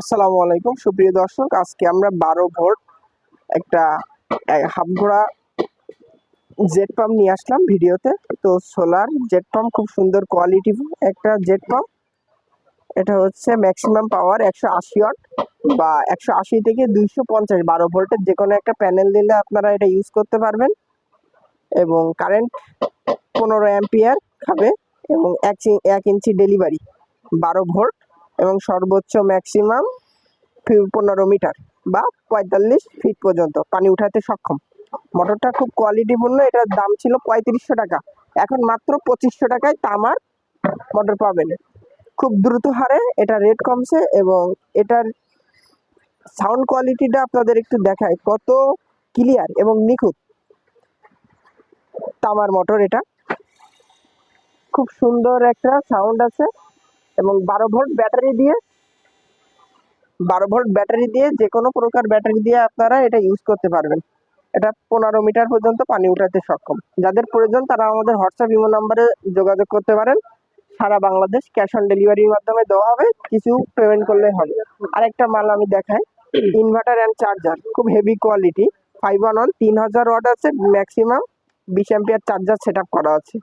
আসসালামু আলাইকুম। সুপ্রিয় দর্শক, আজকে আমরা বারো ভোল্ট একটা হাফ ঘোড়া জেট পাম্প নিয়ে আসলাম ভিডিওতে। তো সোলার জেট পাম্প খুব সুন্দর কোয়ালিটি একটা জেট পাম্প এটা হচ্ছে ম্যাক্সিমাম পাওয়ার একশো আশি ওয়াট বা একশো আশি থেকে দুইশো পঞ্চাশ, বারো ভোল্টের যে কোনো একটা প্যানেল দিলে আপনারা এটা ইউজ করতে পারবেন। এবং কারেন্ট পনেরো অ্যাম্পিয়ার খাবে এবং এক এক ইঞ্চি ডেলিভারি বারো ভোল্ট। এবং সর্বোচ্চ ম্যাক্সিমাম পনেরো মিটার বা পঁয়তাল্লিশ ফিট পর্যন্ত পানি উঠাতে সক্ষম। মোটরটা খুব কোয়ালিটিপূর্ণ এটার দাম ছিল পঁয়ত্রিশশো টাকা। এখন মাত্র পঁচিশশো টাকায় তামার মোটর পাবেন। খুব দ্রুত হারে এটা রেট কমছে এবং এটার সাউন্ড কোয়ালিটিটা আপনাদের একটু দেখায়। কত ক্লিয়ার এবং নিখুঁত তামার মোটর এটা। খুব সুন্দর একটা সাউন্ড আছে। এবং বারো ভোল্ট ব্যাটারি দিয়ে, বারো ভোল্ট ব্যাটারি দিয়ে যে কোনো প্রকার ব্যাটারি দিয়ে আপনারা এটা ইউজ করতে পারবেন। এটা পনেরো মিটার পর্যন্ত পানি উঠাতে সক্ষম। যাদের প্রয়োজন তারা আমাদের হোয়াটসঅ্যাপ ইমো নাম্বারে যোগাযোগ করতে পারেন। সারা বাংলাদেশ ক্যাশ অন ডেলিভারির মাধ্যমে দেওয়া হবে, কিছু পেমেন্ট করলে হবে। আরেকটা মাল আমি দেখাই ইনভার্টার অ্যান্ড চার্জার খুব heavy quality five one one তিন হাজার ওয়াট আছে ম্যাক্সিমাম বিশ অ্যাম্পিয়ার চার্জার সেট করা আছে।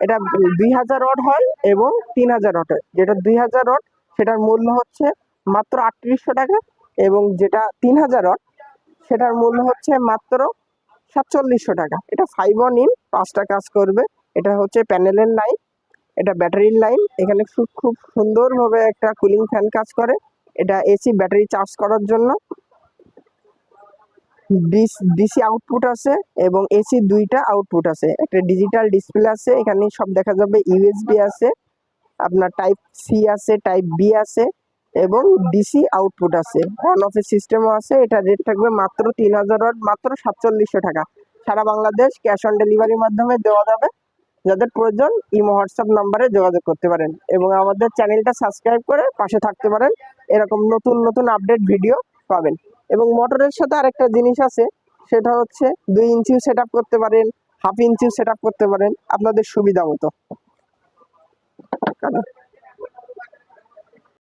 এটা দুই হাজার রড হয় এবং তিন হাজার ওয়াট হয় যেটা দুই হাজার ওয়াট সেটার মূল্য হচ্ছে মাত্র আটত্রিশশো টাকা এবং যেটা তিন হাজার রড, সেটার মূল্য হচ্ছে মাত্র সাতচল্লিশশো টাকা। এটা ফাইভ অন ইন পাঁচটা কাজ করবে। এটা হচ্ছে প্যানেলের লাইন, এটা ব্যাটারির লাইন। এখানে খুব খুব সুন্দরভাবে একটা কুলিং ফ্যান কাজ করে। এটা এসি ব্যাটারি চার্জ করার জন্য। ডিসি আউটপুট আছে এবং এসি দুইটা আউটপুট আছে। একটা ডিজিটাল ডিসপ্লে আছে, এখানে সব দেখা যাবে ইউএসবি আছে, আপনার টাইপ সি আছে টাইপ বি আছে এবং ডিসি আউটপুট আছে। অন অফের সিস্টেমও আছে, এটা রেট থাকবে মাত্র তিন হাজার মাত্র সাতচল্লিশশো টাকা। সারা বাংলাদেশ ক্যাশ অন ডেলিভারির মাধ্যমে দেওয়া যাবে। যাদের প্রয়োজন, ইমো, হোয়াটসঅ্যাপ নাম্বারে যোগাযোগ করতে পারেন এবং আমাদের চ্যানেলটা সাবস্ক্রাইব করে পাশে থাকতে পারেন। এরকম নতুন নতুন আপডেট ভিডিও পাবেন। এবং মোটরের সাথে আরেকটা জিনিস আছে, সেটা হচ্ছে দুই ইঞ্চিও সেট করতে পারেন হাফ ইঞ্চিও সেট করতে পারেন, আপনাদের সুবিধা মতো।